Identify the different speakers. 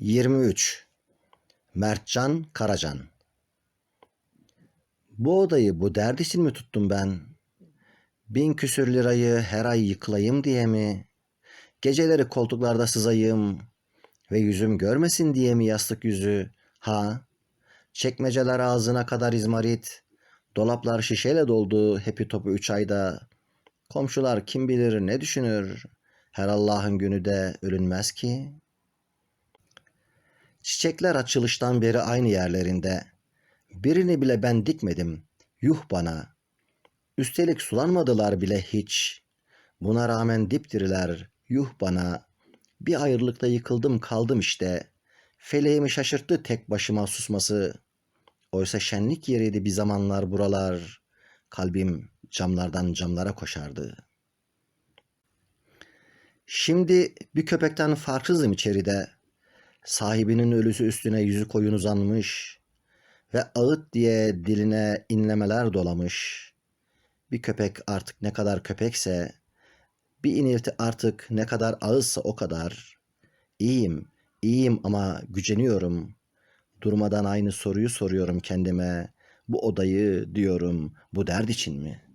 Speaker 1: 23 Mertcan Karacan Bu odayı bu dert için mi tuttum ben? Bin küsür lirayı her ay yıkılayım diye mi? Geceleri koltuklarda sızayım ve yüzüm görmesin diye mi yastık yüzü? Ha? Çekmeceler ağzına kadar izmarit, dolaplar şişeyle doldu hepi topu üç ayda. Komşular kim bilir ne düşünür? Her Allah'ın günü de ölünmez ki. Çiçekler açılıştan beri aynı yerlerinde. Birini bile ben dikmedim. Yuh bana. Üstelik sulanmadılar bile hiç. Buna rağmen dipdiriler. Yuh bana. Bir ayrılıkta yıkıldım kaldım işte. Feleğimi şaşırttı tek başıma susması. Oysa şenlik yeriydi bir zamanlar buralar. Kalbim camlardan camlara koşardı. Şimdi bir köpekten farksızım içeride. Sahibinin ölüsü üstüne yüzü koyun uzanmış ve ağıt diye diline inlemeler dolamış. Bir köpek artık ne kadar köpekse, bir inilti artık ne kadar ağızsa o kadar. İyiyim, iyiyim ama güceniyorum. Durmadan aynı soruyu soruyorum kendime. Bu odayı diyorum bu dert için mi?''